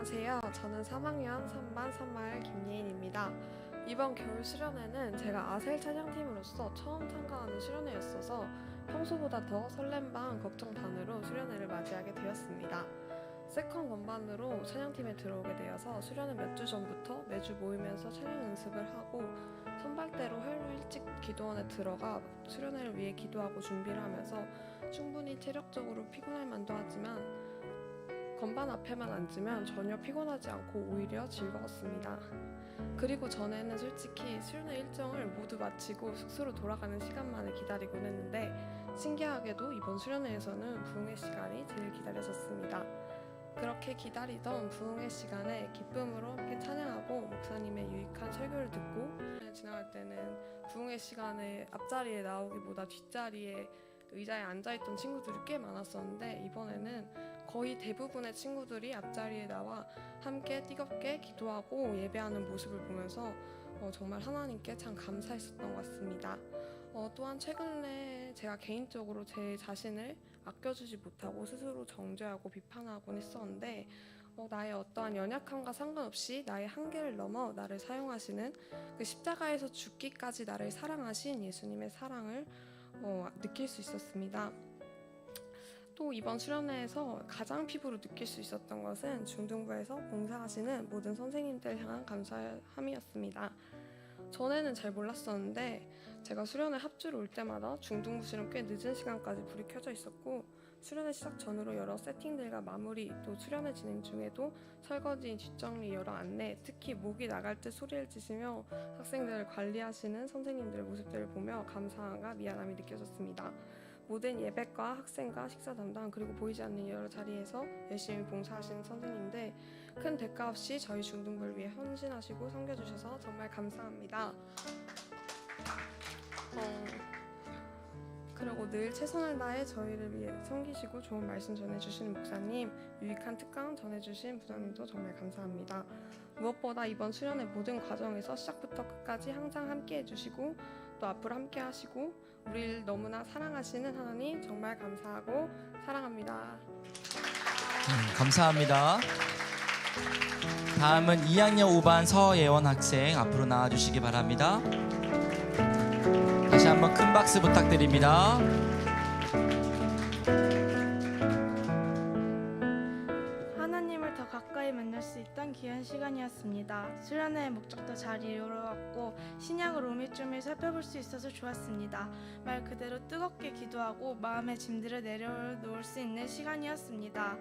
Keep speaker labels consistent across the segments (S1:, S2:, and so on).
S1: 안녕하세요. 저는 3학년 3반 3말 김예인입니다. 이번 겨울 수련회는 제가 아셀 찬양팀으로서 처음 참가하는 수련회였어서 평소보다 더 설렘 반 걱정 반으로 수련회를 맞이하게 되었습니다. 세컨 건반으로 찬양팀에 들어오게 되어서 수련회 몇 주 전부터 매주 모이면서 찬양 연습을 하고 선발대로 하루 일찍 기도원에 들어가 수련회를 위해 기도하고 준비를 하면서 충분히 체력적으로 피곤할 만도 하지만 건반 앞에만 앉으면 전혀 피곤하지 않고 오히려 즐거웠습니다. 그리고 전에는 솔직히 수련회 일정을 모두 마치고 숙소로 돌아가는 시간만을 기다리곤 했는데 신기하게도 이번 수련회에서는 부흥의 시간이 제일 기다려졌습니다. 그렇게 기다리던 부흥의 시간에 기쁨으로 함께 찬양하고 목사님의 유익한 설교를 듣고 지나갈 때는 부흥의 시간에 앞자리에 나오기보다 뒷자리에 의자에 앉아있던 친구들이 꽤 많았었는데 이번에는 거의 대부분의 친구들이 앞자리에 나와 함께 뜨겁게 기도하고 예배하는 모습을 보면서 어, 정말 하나님께 참 감사했었던 것 같습니다. 어, 또한 최근에 제가 개인적으로 제 자신을 아껴주지 못하고 스스로 정죄하고 비판하곤 했었는데 어, 나의 어떠한 연약함과 상관없이 나의 한계를 넘어 나를 사용하시는 그 십자가에서 죽기까지 나를 사랑하신 예수님의 사랑을 어, 느낄 수 있었습니다. 또 이번 수련회에서 가장 피부로 느낄 수 있었던 것은 중등부에서 봉사하시는 모든 선생님들 향한 감사함이었습니다. 전에는 잘 몰랐었는데 제가 수련회 합주를 올 때마다 중등부실은 꽤 늦은 시간까지 불이 켜져 있었고 수련회 시작 전으로 여러 세팅들과 마무리 또 수련회 진행 중에도 설거지, 뒷정리, 여러 안내 특히 목이 나갈 때 소리를 지시며 학생들을 관리하시는 선생님들의 모습들을 보며 감사함과 미안함이 느껴졌습니다. 모든 예배과 학생과 식사 담당 그리고 보이지 않는 여러 자리에서 열심히 봉사하시는 선생님들 큰 대가 없이 저희 중등부를 위해 헌신하시고 섬겨주셔서 정말 감사합니다. 어, 그리고 늘 최선을 다해 저희를 위해 섬기시고 좋은 말씀 전해주시는 목사님, 유익한 특강 전해주신 부장님도 정말 감사합니다. 무엇보다 이번 수련의 모든 과정에서 시작부터 끝까지 항상 함께 해주시고 또 앞으로 함께 하시고 우리를 너무나 사랑하시는 하나님 정말 감사하고 사랑합니다.
S2: 음, 감사합니다. 다음은 2학년 5반 서예원 학생 앞으로 나와주시기 바랍니다. 박수 부탁드립니다.
S3: 하나님을 더 가까이 만날 수 있던 귀한 시간이었습니다. 수련회의 목적도 잘 이루어왔고 신약을 오밀조밀 살펴볼 수 있어서 좋았습니다. 말 그대로 뜨겁게 기도하고 마음의 짐들을 내려놓을 수 있는 시간이었습니다.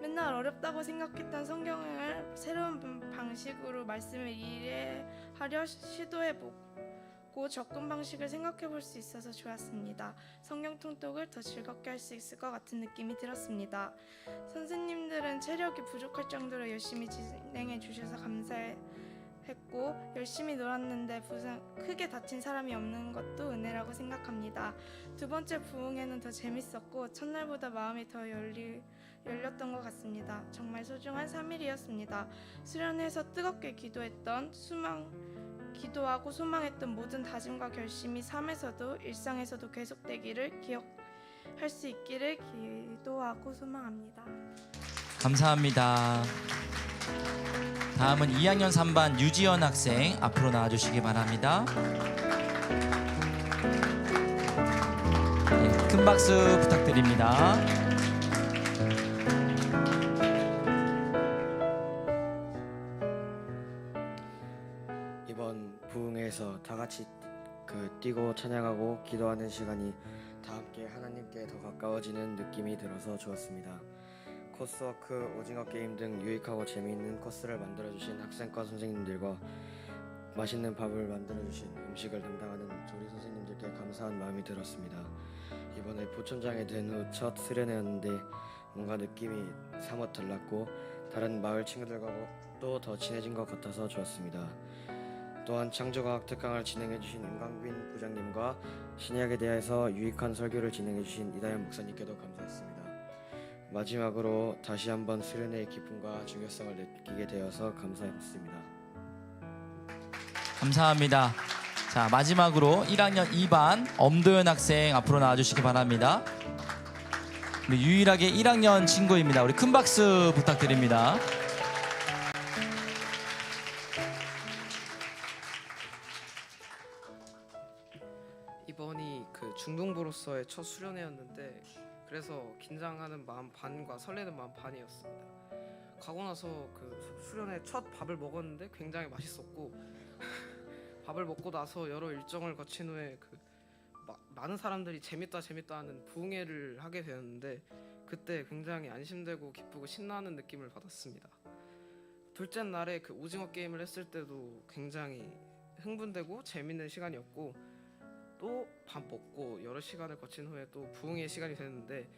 S3: 맨날 어렵다고 생각했던 성경을 새로운 방식으로 말씀을 이해하려 시도해보고 접근 방식을 생각해 볼 수 있어서 좋았습니다. 성경 통독을 더 즐겁게 할 수 있을 것 같은 느낌이 들었습니다. 선생님들은 체력이 부족할 정도로 열심히 진행해 주셔서 감사했고 열심히 놀았는데 부상 크게 다친 사람이 없는 것도 은혜라고 생각합니다. 두 번째 부흥회는 더 재밌었고 첫날보다 마음이 더 열리 열렸던 것 같습니다. 정말 소중한 3일이었습니다. 수련회에서 뜨겁게 기도했던 수망 기도하고 소망했던 모든 다짐과 결심이 삶에서도 일상에서도 계속되기를 기억할 수 있기를 기도하고 소망합니다.
S2: 감사합니다. 다음은 2학년 3반 유지연 학생 앞으로 나와주시기 바랍니다. 네, 큰 박수 부탁드립니다.
S4: 같이 그 뛰고 찬양하고 기도하는 시간이 다 함께 하나님께 더 가까워지는 느낌이 들어서 좋았습니다. 코스워크, 오징어 게임 등 유익하고 재미있는 코스를 만들어 주신 학생과 선생님들과 맛있는 밥을 만들어 주신 음식을 담당하는 조리 선생님들께 감사한 마음이 들었습니다. 이번에 부천장에 된 후 첫 수련회였는데 뭔가 느낌이 사뭇 달랐고 다른 마을 친구들과 또 더 친해진 것 같아서 좋았습니다. 또한 창조과학 특강을 진행해주신 임광빈 부장님과 신약에 대해서 유익한 설교를 진행해주신 이다현 목사님께도 감사했습니다. 마지막으로 다시 한번 수련회의 기쁨과 중요성을 느끼게 되어서 감사했습니다.
S2: 감사합니다. 자 마지막으로 1학년 2반 엄도현 학생 앞으로 나와주시기 바랍니다. 유일하게 1학년 친구입니다. 우리 큰 박수 부탁드립니다.
S5: 이번이 그 중등부로서의 첫 수련회였는데 그래서 긴장하는 마음 반과 설레는 마음 반이었습니다. 가고 나서 그 수- 수련회 첫 밥을 먹었는데 굉장히 맛있었고 밥을 먹고 나서 여러 일정을 거친 후에 그 마- 많은 사람들이 재밌다 재밌다 하는 부흥회를 하게 되었는데 그때 굉장히 안심되고 기쁘고 신나는 느낌을 받았습니다. 둘째 날에 그 오징어 게임을 했을 때도 굉장히 흥분되고 재밌는 시간이었고 또 밥 먹고 여러 시간을 거친 후에 또 부흥회 시간이 됐는데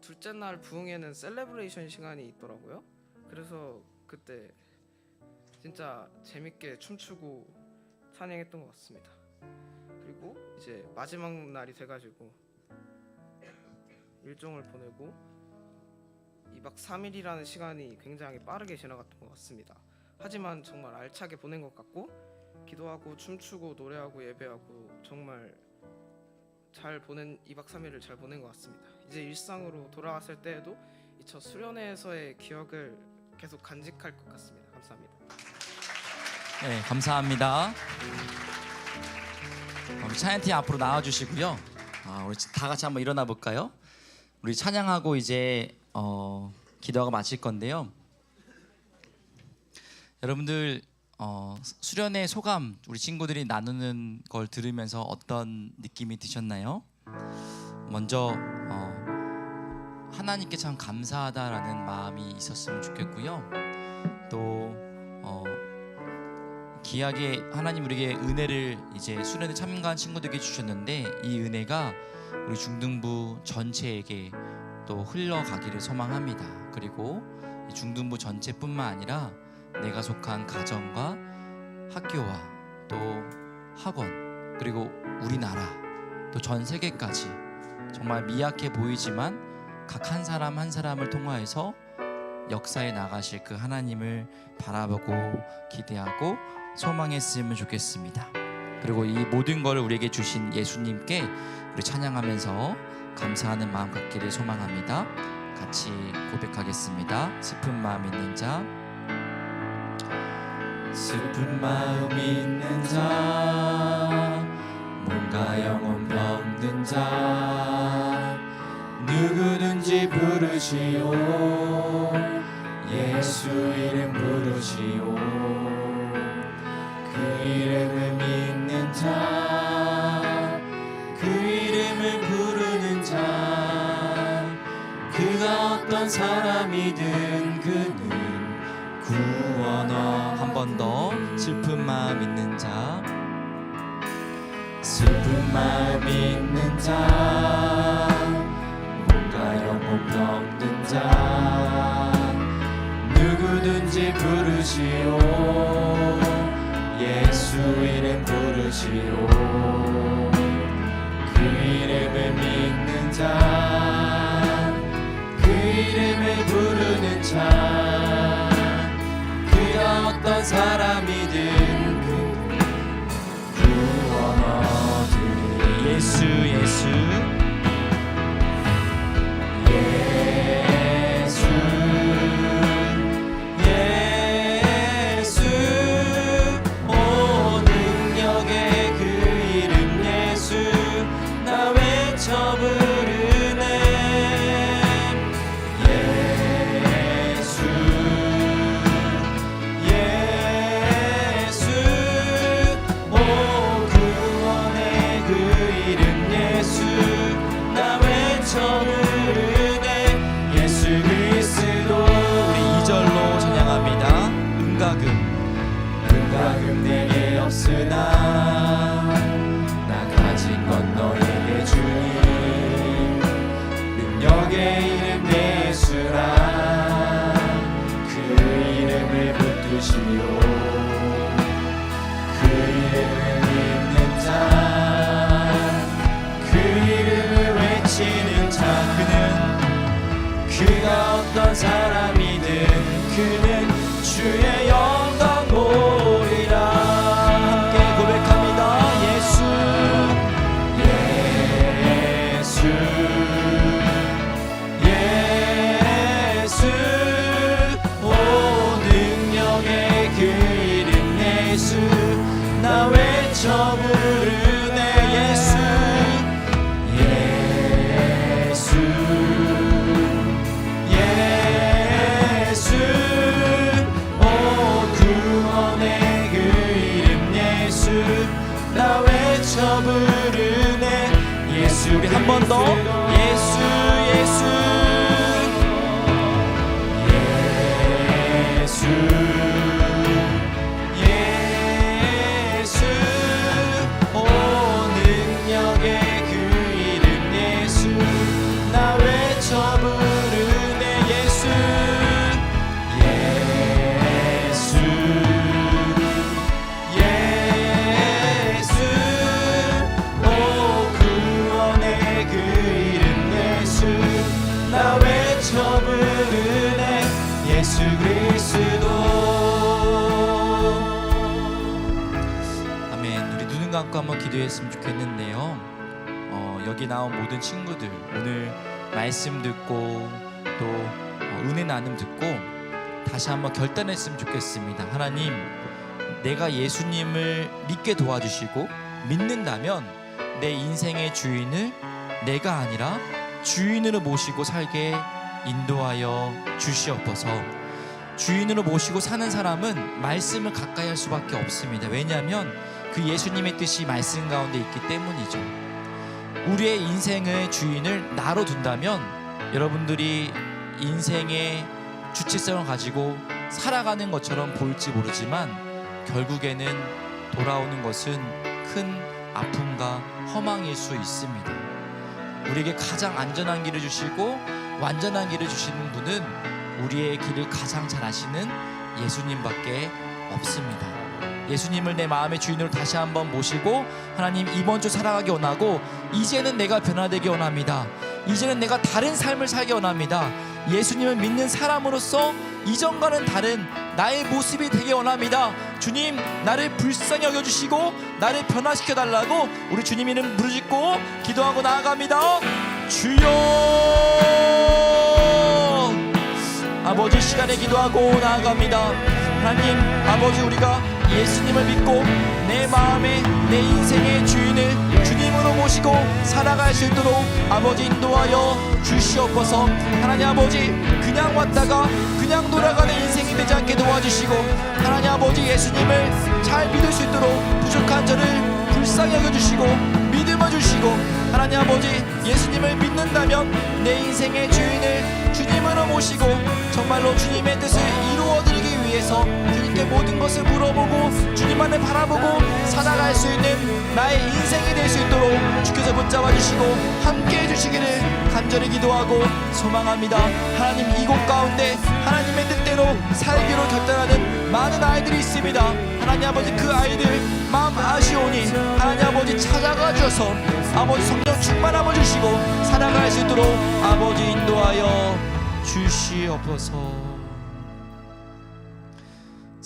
S5: 둘째 날 부흥회는 셀레브레이션 시간이 있더라고요. 그래서 그때 진짜 재밌게 춤추고 찬양했던 것 같습니다. 그리고 이제 마지막 날이 돼가지고 일정을 보내고 2박 3일이라는 시간이 굉장히 빠르게 지나갔던 것 같습니다. 하지만 정말 알차게 보낸 것 같고 기도하고 춤추고 노래하고 예배하고 정말 잘 보낸 2박 3일을 잘 보낸 것 같습니다. 이제 일상으로 돌아갔을 때에도 이 첫 수련회에서의 기억을 계속 간직할 것 같습니다. 감사합니다.
S2: 네, 감사합니다. 우리 찬양팀 앞으로 나와 주시고요. 아, 우리 다 같이 한번 일어나 볼까요? 우리 찬양하고 이제 어, 기도하고 마칠 건데요. 여러분들 어, 수련의 소감 우리 친구들이 나누는 걸 들으면서 어떤 느낌이 드셨나요? 먼저 어, 하나님께 참 감사하다라는 마음이 있었으면 좋겠고요. 또 어, 귀하게 하나님 우리에게 은혜를 이제 수련에 참가한 친구들에게 주셨는데 이 은혜가 우리 중등부 전체에게 또 흘러가기를 소망합니다. 그리고 이 중등부 전체뿐만 아니라 내가 속한 가정과 학교와 또 학원 그리고 우리나라 또 전 세계까지 정말 미약해 보이지만 각 한 사람 한 사람을 통하여서 역사에 나가실 그 하나님을 바라보고 기대하고 소망했으면 좋겠습니다. 그리고 이 모든 걸 우리에게 주신 예수님께 우리 찬양하면서 감사하는 마음 갖기를 소망합니다. 같이 고백하겠습니다. 슬픈 마음 있는 자 슬픈 마음 있는 자 뭔가 영혼 병든 자 누구든지 부르시오. 예수 이름 부르시오. 그 이름을 믿는 자, 그 이름을 부르는 자, 그가 어떤 사람이든 그는 구원어 한 번 더 슬픈 마음 있는 자, 슬픈 마음 있는 자, 뭔가 영혼 병든 자, 누구든지 부르시오. 예수 이름 부르시오. 그 이름을 믿는 자, 그 이름을 부르는 자, 어떤 사람이든 그 구원 얻으리 예수 예수 외쳐 부르네. 예수 예수 예수 오 구원의 그 이름 예수 나 외쳐 부르네 예수 우리 한 번 더 감고 한번 기도했으면 좋겠는데요 어, 여기 나온 모든 친구들 오늘 말씀 듣고 또 어, 은혜 나눔 듣고 다시 한번 결단했으면 좋겠습니다 하나님 내가 예수님을 믿게 도와주시고 믿는다면 내 인생의 주인을 내가 아니라 주인으로 모시고 살게 인도하여 주시옵소서. 주인으로 모시고 사는 사람은 말씀을 가까이 할 수밖에 없습니다. 왜냐하면 그 예수님의 뜻이 말씀 가운데 있기 때문이죠. 우리의 인생의 주인을 나로 둔다면 여러분들이 인생의 주체성을 가지고 살아가는 것처럼 보일지 모르지만 결국에는 돌아오는 것은 큰 아픔과 허망일 수 있습니다. 우리에게 가장 안전한 길을 주시고 완전한 길을 주시는 분은 우리의 길을 가장 잘 아시는 예수님밖에 없습니다. 예수님을 내 마음의 주인으로 다시 한번 모시고 하나님 이번 주 살아가기 원하고 이제는 내가 변화되기 원합니다. 이제는 내가 다른 삶을 살기 원합니다. 예수님을 믿는 사람으로서 이전과는 다른 나의 모습이 되기 원합니다. 주님, 나를 불쌍히 여겨주시고 나를 변화시켜 달라고 우리 주님 이름 부르짖고 기도하고 나아갑니다. 주여, 아버지 시간에 기도하고 나아갑니다. 하나님, 아버지 우리가 예수님을 믿고 내 마음에 내 인생의 주인을 주님으로 모시고 살아갈 수 있도록 아버지 인도하여 주시옵소서. 하나님 아버지 그냥 왔다가 그냥 돌아가는 인생이 되지 않게 도와주시고 하나님 아버지 예수님을 잘 믿을 수 있도록 부족한 저를 불쌍히 여겨주시고 믿음을 주시고 하나님 아버지 예수님을 믿는다면 내 인생의 주인을 주님으로 모시고 정말로 주님의 뜻을 이루어드리기 위해서 주님께 모든 것을 물어보고 주님만을 바라보고 살아갈 수 있는 나의 인생이 될 수 있도록 주께서 붙잡아 주시고 함께 해 주시기를 간절히 기도하고 소망합니다. 하나님 이곳 가운데 하나님의 뜻대로 살기로 결단하는 많은 아이들이 있습니다. 하나님 아버지 그 아이들 마음 아시오니 하나님 아버지 찾아가 주셔서 아버지 성령 충만함을 주시고 살아갈 수 있도록 아버지 인도하여 주시옵소서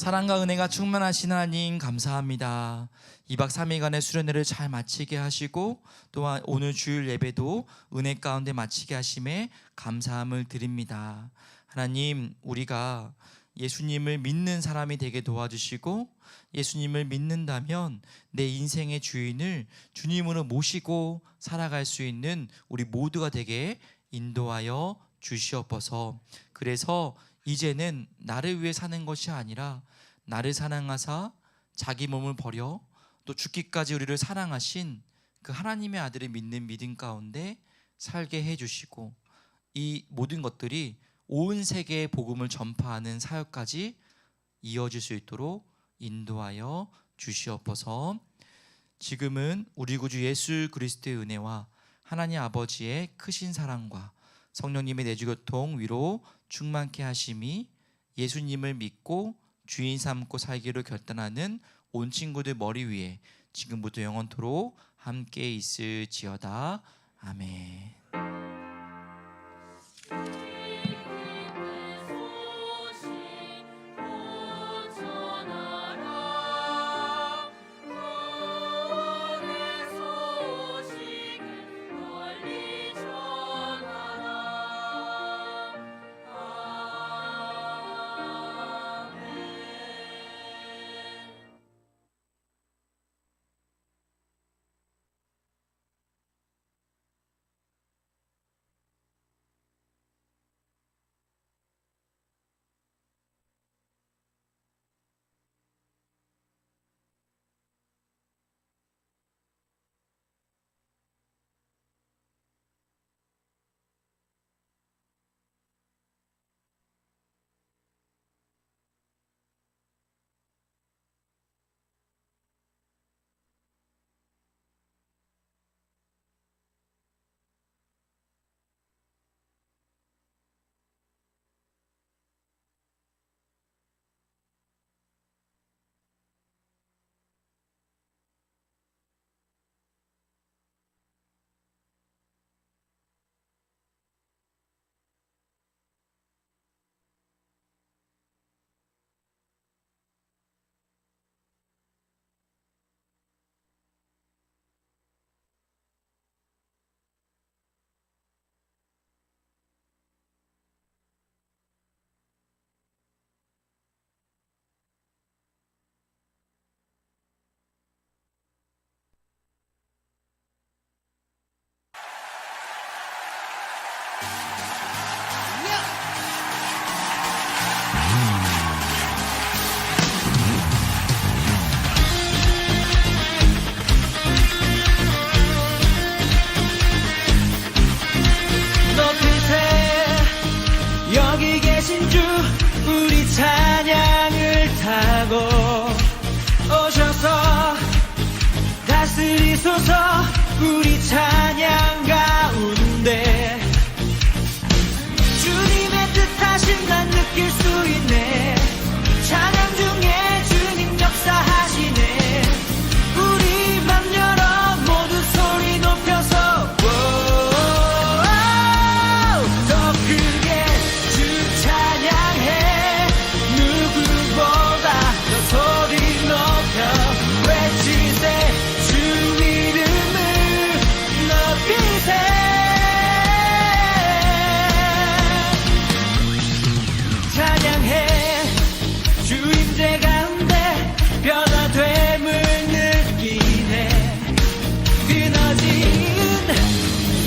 S2: 사랑과 은혜가 충만하신 하나님 감사합니다. 2박 3일간의 수련회를 잘 마치게 하시고 또한 오늘 주일 예배도 은혜 가운데 마치게 하심에 감사함을 드립니다. 하나님 우리가 예수님을 믿는 사람이 되게 도와주시고 예수님을 믿는다면 내 인생의 주인을 주님으로 모시고 살아갈 수 있는 우리 모두가 되게 인도하여 주시옵소서. 그래서 이제는 나를 위해 사는 것이 아니라 나를 사랑하사 자기 몸을 버려 또 죽기까지 우리를 사랑하신 그 하나님의 아들을 믿는 믿음 가운데 살게 해 주시고 이 모든 것들이 온 세계에 복음을 전파하는 사역까지 이어질 수 있도록 인도하여 주시옵소서. 지금은 우리 구주 예수 그리스도의 은혜와 하나님 아버지의 크신 사랑과 성령님의 내주교통 위로 충만케 하심이 예수님을 믿고 주인 삼고 살기로 결단하는 온 친구들 머리 위에 지금부터 영원토록 함께 있을지어다. 아멘.
S6: 우리 찬양 주임제 가운데 변화됨을 느끼네. 끊어진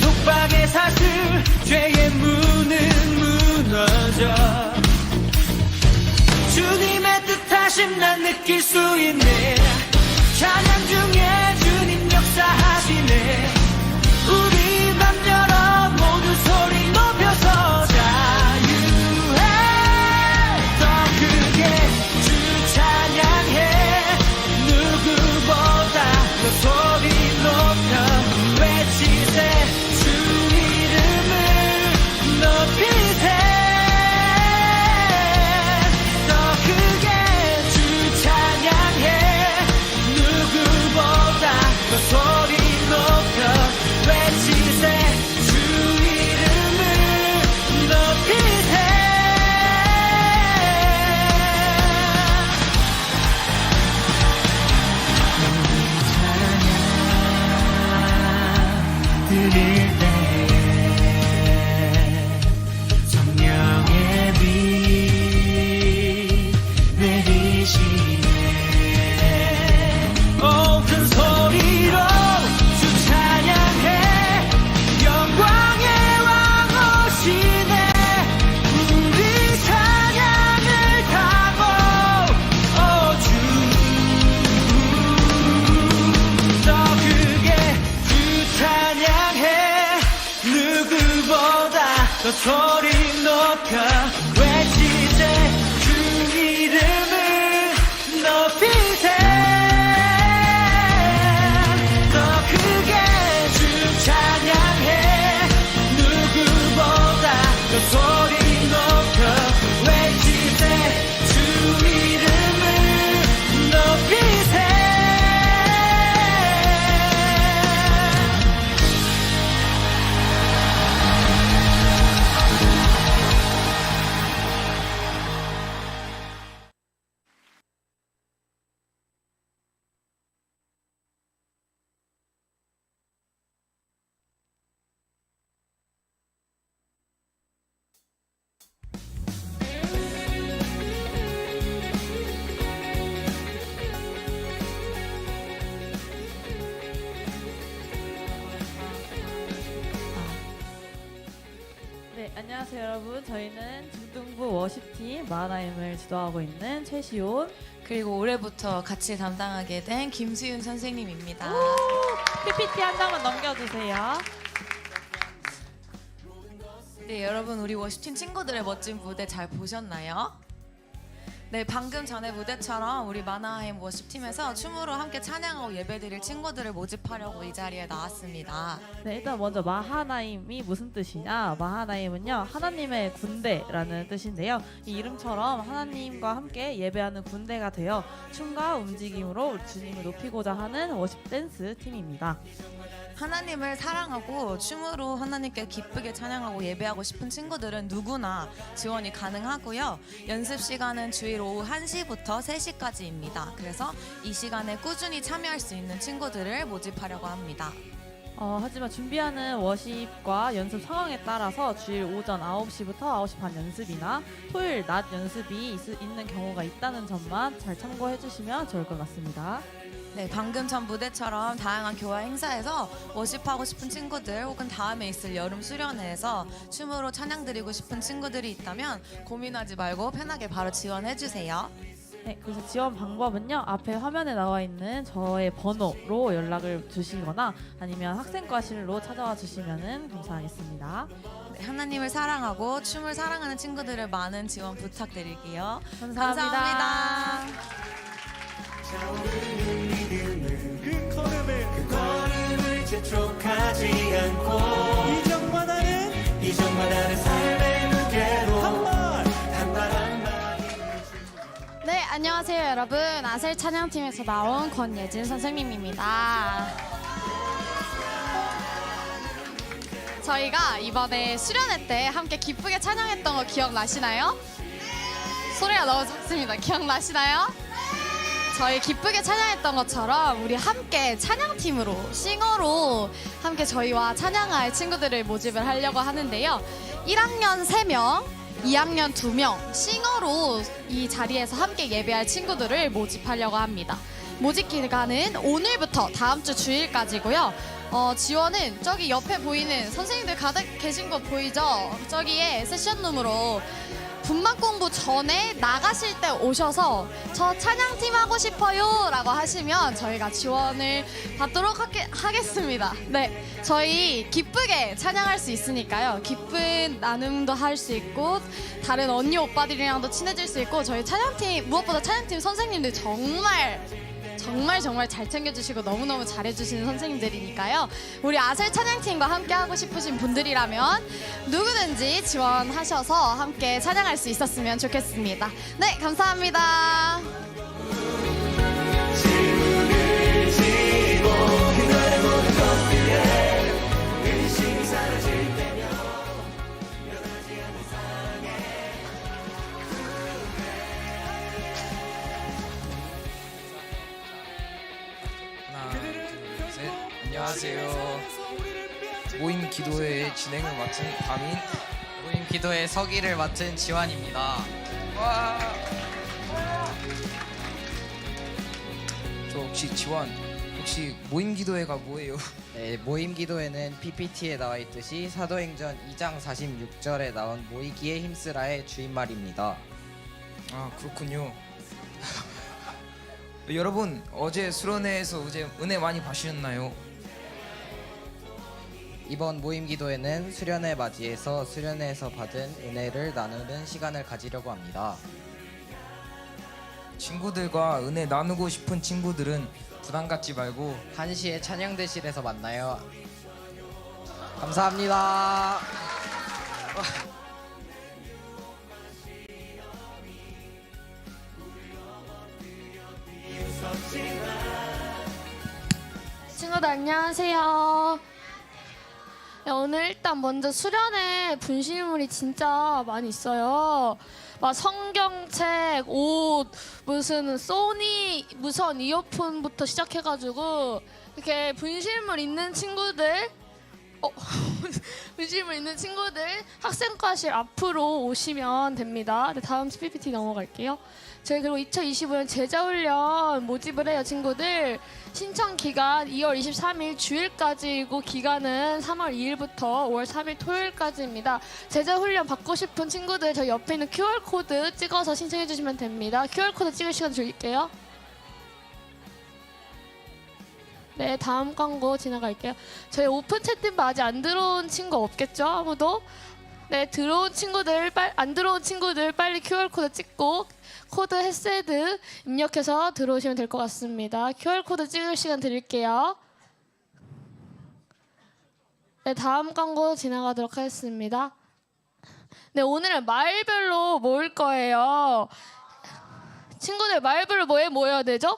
S6: 속박의 사슬 죄의 문은 무너져. 주님의 뜻하심 난 느낄 수 있네. 찬양 중에 주님 역사하시네 더 소리 높
S7: 안녕하세요 여러분. 저희는 중등부 워십팀 마하나임을 지도하고 있는 최시온.
S8: 그리고 올해부터 같이 담당하게 된 김수윤 선생님입니다.
S7: PPT 한 장만 넘겨주세요.
S8: 네, 여러분 우리 워시팀 친구들의 멋진 무대 잘 보셨나요? 네, 방금 전에 무대처럼 우리 마나하임 워십팀에서 춤으로 함께 찬양하고 예배드릴 친구들을 모집하려고 이 자리에 나왔습니다.
S7: 네, 일단 먼저 마하나임이 무슨 뜻이냐? 마하나임은요 하나님의 군대라는 뜻인데요. 이 이름처럼 하나님과 함께 예배하는 군대가 되어 춤과 움직임으로 주님을 높이고자 하는 워십 댄스 팀입니다.
S8: 하나님을 사랑하고 춤으로 하나님께 기쁘게 찬양하고 예배하고 싶은 친구들은 누구나 지원이 가능하고요. 연습 시간은 주일 오후 1시부터 3시까지입니다. 그래서 이 시간에 꾸준히 참여할 수 있는 친구들을 모집하려고 합니다.
S7: 어, 하지만 준비하는 워십과 연습 상황에 따라서 주일 오전 9시부터 9시 반 연습이나 토요일 낮 연습이 있, 있는 경우가 있다는 점만 잘 참고해 주시면 좋을 것 같습니다.
S8: 네, 방금 전 무대처럼 다양한 교회 행사에서 워십하고 싶은 친구들 혹은 다음에 있을 여름 수련회에서 춤으로 찬양 드리고 싶은 친구들이 있다면 고민하지 말고 편하게 바로 지원해 주세요.
S7: 네, 그래서 지원 방법은요. 앞에 화면에 나와 있는 저의 번호로 연락을 주시거나 아니면 학생과실로 찾아와 주시면 감사하겠습니다.
S8: 네, 하나님을 사랑하고 춤을 사랑하는 친구들의 많은 지원 부탁드릴게요.
S7: 감사합니다.
S8: 감사합니다.
S6: 재촉하지 않고 이정만하는 이정만하는 삶의 무게로
S9: 네, 안녕하세요, 여러분. 아셀 찬양팀에서 나온 권예진 선생님입니다. 저희가 이번에 수련회 때 함께 기쁘게 찬양했던 거 기억나시나요? 소리가 너무 작습니다. 기억나시나요? 저희 기쁘게 찬양했던 것처럼 우리 함께 찬양팀으로 싱어로 함께 저희와 찬양할 친구들을 모집을 하려고 하는데요. 1학년 3명, 2학년 2명 싱어로 이 자리에서 함께 예배할 친구들을 모집하려고 합니다. 모집 기간은 오늘부터 다음 주 주일까지고요. 어, 지원은 저기 옆에 보이는 선생님들 가득 계신 거 보이죠? 저기에 세션룸으로 분만 공부 전에 나가실 때 오셔서 저 찬양팀 하고 싶어요 라고 하시면 저희가 지원을 받도록 하게, 하겠 습니다. 네. 저희 기쁘게 찬양할 수 있으니까요. 기쁜 나눔도 할 수 있고 다른 언니 오빠들이랑도 친해질 수 있고 저희 찬양팀 무엇보다 찬양팀 선생님들 정말 정말 정말 잘 챙겨주시고 너무너무 잘해주시는 선생님들이니까요. 우리 아셀 찬양팀과 함께 하고 싶으신 분들이라면 누구든지 지원하셔서 함께 찬양할 수 있었으면 좋겠습니다. 네, 감사합니다.
S10: 맡은 박인. 모임 기도회 서기를 맡은 지환입니다. 와. 저 혹시 지환, 혹시 모임 기도회가 뭐예요?
S11: 네, 모임 기도에는 PPT에 나와 있듯이 사도행전 2장 46절에 나온 모이기에 힘쓰라의 주인말입니다.
S10: 아 그렇군요. 여러분 어제 수련회에서 어제 은혜 많이 받으셨나요?
S11: 이번 모임 기도에는 수련회 맞이해서 수련회에서 받은 은혜를 나누는 시간을 가지려고 합니다.
S10: 친구들과 은혜 나누고 싶은 친구들은 부담 갖지 말고
S11: 1시에 찬양대실에서 만나요. 감사합니다.
S9: 친구들 안녕하세요. 네, 오늘 일단 먼저 수련회 분실물이 진짜 많이 있어요. 막 성경책, 옷, 무슨 소니 무선 이어폰부터 시작해가지고 이렇게 분실물 있는 친구들, 어, 분실물 있는 친구들 학생과실 앞으로 오시면 됩니다. 네, 다음 PPT 넘어갈게요. 저희 그리고 2025년 제자훈련 모집을 해요, 친구들. 신청 기간 2월 23일 주일까지이고 기간은 3월 2일부터 5월 3일 토요일까지입니다. 제자 훈련 받고 싶은 친구들 저 옆에 있는 QR 코드 찍어서 신청해 주시면 됩니다. QR 코드 찍을 시간 드릴게요. 네, 다음 광고 지나갈게요. 저희 오픈 채팅방 아직 안 들어온 친구 없겠죠? 아무도? 네, 들어온 친구들, 빨, 안 들어온 친구들 빨리 QR 코드 찍고 코드 헤세드 입력해서 들어오시면 될 것 같습니다. QR 코드 찍을 시간 드릴게요. 네, 다음 광고 지나가도록 하겠습니다. 네, 오늘은 마을별로 모일 거예요. 친구들 마을별로 뭐에 모여야 되죠?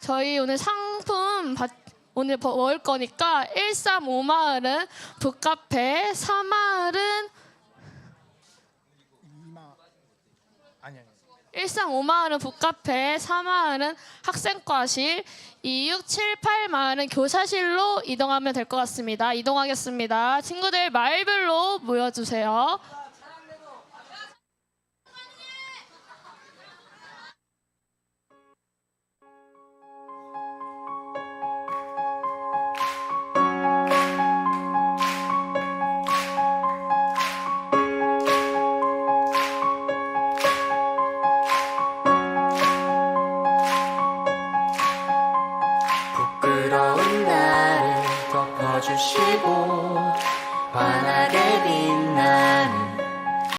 S9: 저희 오늘 상품 받, 오늘 버- 먹을 거니까 135마을은 북카페, 4마을은 135마을은 북카페, 4마을은 학생과실, 26, 7, 8마을은 교사실로 이동하면 될 것 같습니다. 이동하겠습니다. 친구들 마을별로 모여주세요.